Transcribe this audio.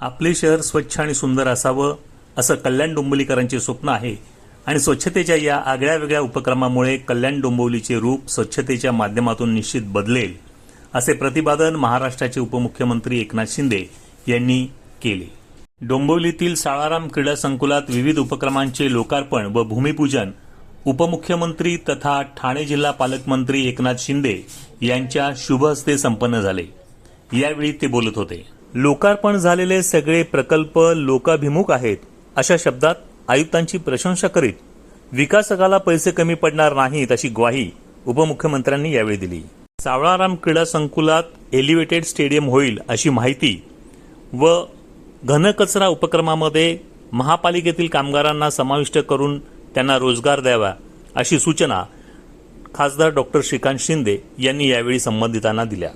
आपले शहर स्वच्छ आणि सुंदर असावं असं कल्याण डोंबिवलीकरांचे स्वप्न आहे. आणि स्वच्छतेच्या या आगळ्या वेगळ्या उपक्रमामुळे कल्याण डोंबिवलीचे रूप स्वच्छतेच्या माध्यमातून निश्चित बदलेल असे प्रतिपादन महाराष्ट्राचे उपमुख्यमंत्री एकनाथ शिंदे यांनी केले. डोंबिवलीतील साळाराम क्रीडा संकुलात विविध उपक्रमांचे लोकार्पण व भूमिपूजन उपमुख्यमंत्री तथा ठाणे जिल्हा पालकमंत्री एकनाथ शिंदे यांच्या शुभ हस्ते संपन्न झाले. यावेळी ते बोलत होते. लोकार्पण झालेले सगळे प्रकल्प लोकाभिमुख आहेत अशा शब्दात आयुक्तांची प्रशंसा करीत विकासकाला पैसे कमी पडणार नाहीत अशी ग्वाही उपमुख्यमंत्र्यांनी यावेळी दिली. सावळाराम क्रीडा संकुलात एलिव्हेटेड स्टेडियम होईल अशी माहिती व घनकचरा उपक्रमामध्ये महापालिकेतील कामगारांना समाविष्ट करून त्यांना रोजगार द्यावा अशी सूचना खासदार डॉक्टर श्रीकांत शिंदे यांनी यावेळी संबंधितांना दिल्या.